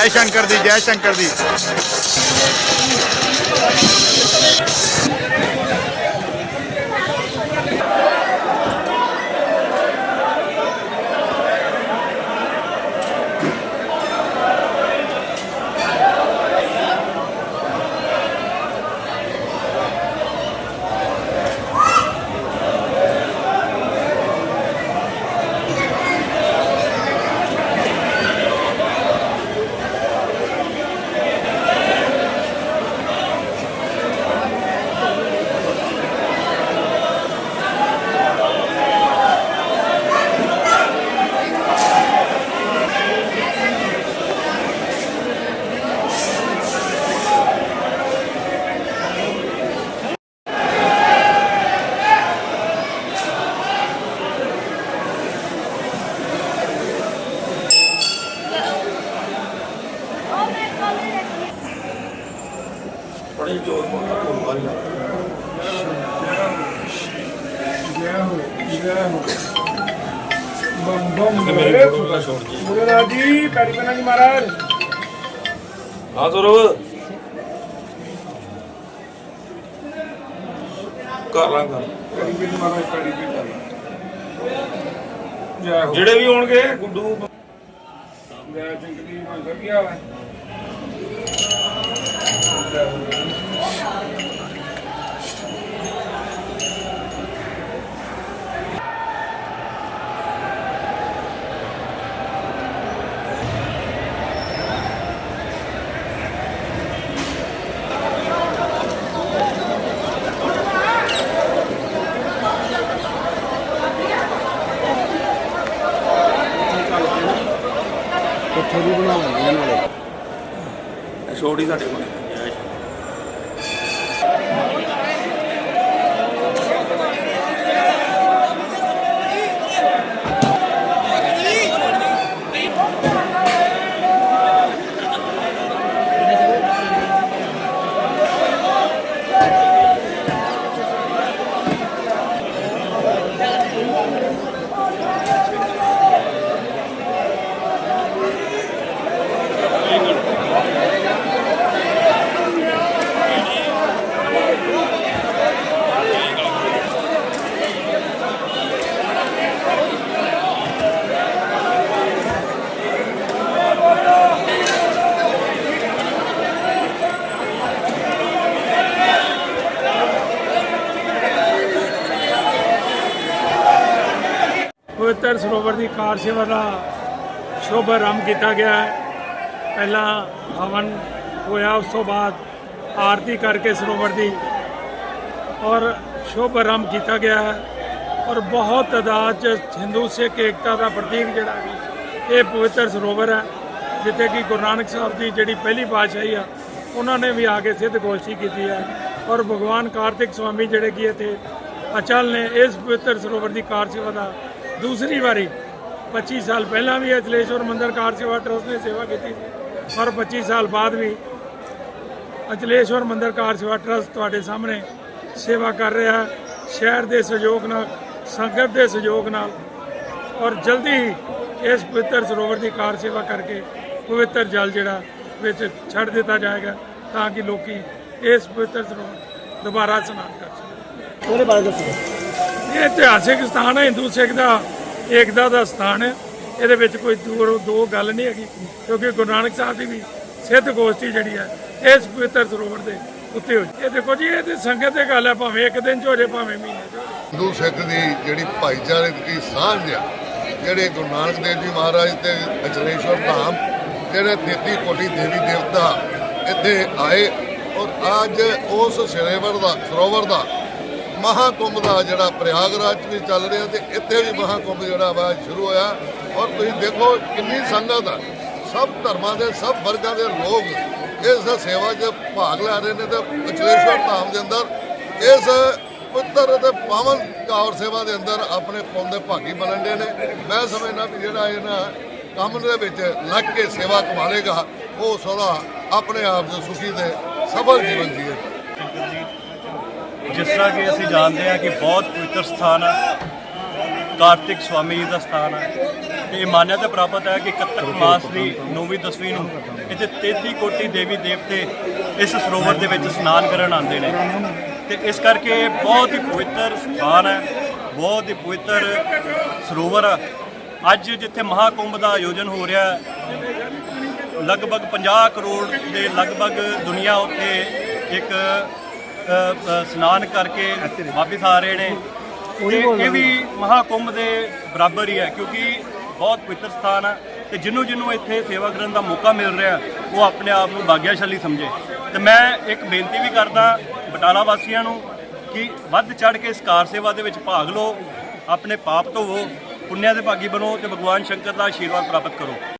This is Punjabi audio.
ਜੈ ਸ਼ੰਕਰ ਦੀ ਜੈ ਸ਼ੰਕਰ ਦੀ। ਜੀ। ਪੈਰੀ ਪੈਣਾ ਜੀ ਮਹਾਰਾਜ। ਹਾਂ ਸਰਵ ਕਰ ਪੈਰੀ ਪੈਣਾ ਮਹਾਰਾਜ ਪੈਰੀ ਪੈਣਾ ਜੈ ਹੋ। ਜਿਹੜੇ ਵੀ ਹੋਣਗੇ ਗੁੱਡੂ। ਜੈ ਜੰਗਲੀ ਮਾਂ ਸਭਿਆ ਵਾ ਛੋਟੀ ਸਾਡੇ ਕੋਲ ਪਵਿੱਤਰ ਸਰੋਵਰ ਦੀ ਕਾਰ ਸੇਵਾ ਦਾ ਸ਼ੁਭ ਆਰੰਭ ਕੀਤਾ ਗਿਆ ਹੈ। ਪਹਿਲਾਂ ਹਵਨ ਹੋਇਆ, ਉਸ ਤੋਂ ਬਾਅਦ ਆਰਤੀ ਕਰਕੇ ਸਰੋਵਰ ਦੀ ਔਰ ਸ਼ੁਭ ਆਰੰਭ ਕੀਤਾ ਗਿਆ ਹੈ। ਔਰ ਬਹੁਤ ਤਾਦਾਦ ਚ ਹਿੰਦੂ, ਸਿੱਖ ਏਕਤਾ ਦਾ ਪ੍ਰਤੀਕ ਜਿਹੜਾ ਇਹ ਪਵਿੱਤਰ ਸਰੋਵਰ ਹੈ। ਜਿੱਥੇ ਕਿ ਗੁਰੂ ਨਾਨਕ ਸਾਹਿਬ ਦੀ ਜਿਹੜੀ ਪਹਿਲੀ ਪਾਤਸ਼ਾਹੀ ਆ, ਉਹਨਾਂ ਨੇ ਵੀ ਆ ਕੇ ਸਿੱਧ ਗੋਸ਼ਟੀ ਕੀਤੀ ਹੈ। ਔਰ ਭਗਵਾਨ ਕਾਰਤਿਕ ਸਵਾਮੀ ਜਿਹੜੇ ਕੀ ਇੱਥੇ ਅਚਲ ਨੇ, ਇਸ ਪਵਿੱਤਰ ਸਰੋਵਰ ਦੀ ਕਾਰ ਸੇਵਾ ਦਾ ਦੂਸਰੀ ਵਾਰੀ 25 ਸਾਲ ਪਹਿਲਾਂ ਵੀ ਅਚਲੇਸ਼ਵਰ ਮੰਦਰ ਕਾਰ ਸੇਵਾ ਟਰਸਟ ਨੇ ਸੇਵਾ ਕੀਤੀ ਸੀ ਔਰ 25 ਸਾਲ ਬਾਅਦ ਵੀ ਅਚਲੇਸ਼ਵਰ ਮੰਦਰ ਕਾਰ ਸੇਵਾ ਟਰਸਟ ਤੁਹਾਡੇ ਸਾਹਮਣੇ ਸੇਵਾ ਕਰ ਰਿਹਾ ਸ਼ਹਿਰ ਦੇ ਸਹਿਯੋਗ ਨਾਲ, ਸੰਗਤ ਦੇ ਸਹਿਯੋਗ ਨਾਲ ਔਰ ਜਲਦੀ ਹੀ ਇਸ ਪਵਿੱਤਰ ਸਰੋਵਰ ਦੀ ਕਾਰ ਸੇਵਾ ਕਰਕੇ ਪਵਿੱਤਰ ਜਲ ਜਿਹੜਾ ਵਿੱਚ ਛੱਡ ਦਿੱਤਾ ਜਾਏਗਾ ਤਾਂ ਕਿ ਲੋਕੀ ਇਸ ਪਵਿੱਤਰ ਸਰੋਵਰ ਦੁਬਾਰਾ ਇਸ਼ਨਾਨ ਕਰ ਸਕਣ। ਉਹਦੇ ਬਾਰੇ ਦੱਸੋ। ਇਹ ਇਤਿਹਾਸਿਕ ਸਥਾਨ ਹੈ, ਹਿੰਦੂ, ਸਿੱਖ ਦਾ, ਏਕਤਾ ਦਾ ਸਥਾਨ ਹੈ। ਇਹਦੇ ਵਿੱਚ ਕੋਈ ਦੂਰ, ਦੋ ਗੱਲ ਨਹੀਂ ਹੈਗੀ, ਕਿਉਂਕਿ ਗੁਰੂ ਨਾਨਕ ਸਾਹਿਬ ਦੀ ਵੀ ਸਿੱਧ ਗੋਸ਼ਟੀ ਜਿਹੜੀ ਹੈ, ਇਸ ਪਵਿੱਤਰ ਸਰੋਵਰ ਦੇ ਉੱਤੇ ਹੋਈ। ਇਹ ਦੇਖੋ ਜੀ ਇਹ ਤੇ ਸੰਗਤ ਦੀ ਗੱਲ ਹੈ, ਭਾਵੇਂ ਇੱਕ ਦਿਨ ਚ ਹੋ ਜਾਏ, ਭਾਵੇਂ ਮਹੀਨੇ ਚ ਹਿੰਦੂ, ਸਿੱਖ ਦੀ ਜਿਹੜੀ ਭਾਈਚਾਰਕ ਦੀ ਸਾਂਝ ਆ, ਜਿਹੜੇ ਗੁਰੂ ਨਾਨਕ ਦੇਵ ਜੀ ਮਹਾਰਾਜ ਤੇ ਅਚਲੇਸ਼ਵਰ ਧਾਮ, ਜਿਹੜੇ 33 ਕੋਟੀ ਦੇਵੀ ਦੇਵਤਾ ਇੱਥੇ ਆਏ, ਔਰ ਅੱਜ ਉਸ ਸਰੋਵਰ ਦਾ ਸਰੋਵਰ ਦਾ ਮਹਾਕੁੰਭ ਦਾ ਜਿਹੜਾ ਪ੍ਰਯਾਗਰਾਜ 'ਚ ਵੀ ਚੱਲ ਰਿਹਾ ਤੇ ਇੱਥੇ ਵੀ ਮਹਾਕੁੰਭ ਜਿਹੜਾ ਵਾ ਸ਼ੁਰੂ ਹੋਇਆ। ਔਰ ਤੁਸੀਂ ਦੇਖੋ ਕਿੰਨੀ ਸੰਗਤ ਆ। ਸਭ ਧਰਮਾਂ ਦੇ, ਸਭ ਵਰਗਾਂ ਦੇ ਲੋਕ ਇਸ ਸੇਵਾ 'ਚ ਭਾਗ ਲੈ ਰਹੇ ਨੇ ਤੇ ਅਚਲੇਸ਼ਵਰ ਧਾਮ ਦੇ ਅੰਦਰ, ਇਸ ਪੁੱਤਰ ਅਤੇ ਪਾਵਨ ਕੌਰ ਸੇਵਾ ਦੇ ਅੰਦਰ ਆਪਣੇ ਪੁੰਨ ਦੇ ਭਾਗੀ ਬਣਨ ਦੇ ਨੇ। ਮੈਂ ਸਮਝਦਾ ਵੀ ਜਿਹੜਾ ਇਹਨਾਂ ਕੰਮ ਦੇ ਵਿੱਚ ਲੱਗ ਕੇ ਸੇਵਾ ਕਮਾਲੇਗਾ ਉਹ ਸਦਾ ਆਪਣੇ ਆਪ ਦੇ ਸੁਖੀ ਤੇ ਸਫਲ ਜੀਵਨ ਜੀਏ ਜਿਸ ਤਰ੍ਹਾਂ ਕਿ ਅਸੀਂ ਜਾਣਦੇ ਹਾਂ ਕਿ ਬਹੁਤ ਪਵਿੱਤਰ ਸਥਾਨ ਹੈ ਕਾਰਤਿਕ ਸਵਾਮੀ ਜੀ ਦਾ ਸਥਾਨ ਹੈ ਤੇ ਇਹ ਮਾਨਿਅਤਾ ਪ੍ਰਾਪਤ ਹੈ ਕਿ ਕੱਤਕ ਮਾਸ ਦੀ 9ਵੀਂ 10ਵੀਂ ਨੂੰ ਇੱਥੇ 33 ਕੋਟੀ ਦੇਵੀ ਦੇਵਤੇ ਇਸ ਸਰੋਵਰ ਦੇ ਵਿੱਚ ਇਸ਼ਨਾਨ ਕਰਨ ਆਉਂਦੇ ਨੇ। ਤੇ ਇਸ ਕਰਕੇ ਇਹ ਬਹੁਤ ਹੀ ਪਵਿੱਤਰ ਸਥਾਨ ਹੈ, ਬਹੁਤ ਹੀ ਪਵਿੱਤਰ ਸਰੋਵਰ ਆ। ਅੱਜ ਜਿੱਥੇ ਮਹਾਕੁੰਭ ਦਾ ਆਯੋਜਨ ਹੋ ਰਿਹਾ ਹੈ, ਲਗਭਗ 50 ਕਰੋੜ ਦੇ ਲਗਭਗ ਦੁਨੀਆ ਉੱਤੇ ਇੱਕ ਇਸ਼ਨਾਨ ਕਰਕੇ ਵਾਪਿਸ ਆ ਰਹੇ ਨੇ ਇਹ ਵੀ ਮਹਾਕੁੰਭ ਦੇ ਬਰਾਬਰ ਹੀ ਹੈ ਕਿਉਂਕਿ ਬਹੁਤ ਪਵਿੱਤਰ ਸਥਾਨ ਹੈ ਤੇ ਜਿਹਨੂੰ ਜਿਹਨੂੰ ਇੱਥੇ ਸੇਵਾ ਕਰਨ ਦਾ ਮੌਕਾ ਮਿਲ ਰਿਹਾ ਉਹ ਆਪਣੇ ਆਪ ਨੂੰ ਭਾਗਿਆਸ਼ਾਲੀ ਸਮਝੇ। ਤੇ ਮੈਂ ਇੱਕ ਬੇਨਤੀ ਵੀ ਕਰਦਾ ਬਟਾਲਾ ਵਾਸੀਆਂ ਨੂੰ ਕਿ ਵੱਧ ਚੜ ਕੇ ਇਸ ਕਾਰ ਸੇਵਾ ਦੇ ਵਿੱਚ ਭਾਗ ਲਓ ਆਪਣੇ ਪਾਪ ਧੋਵੋ ਪੁੰਨਿਆ ਦੇ ਭਾਗੀ ਬਣੋ ਤੇ ਭਗਵਾਨ ਸ਼ੰਕਰ ਦਾ ਆਸ਼ੀਰਵਾਦ ਪ੍ਰਾਪਤ ਕਰੋ।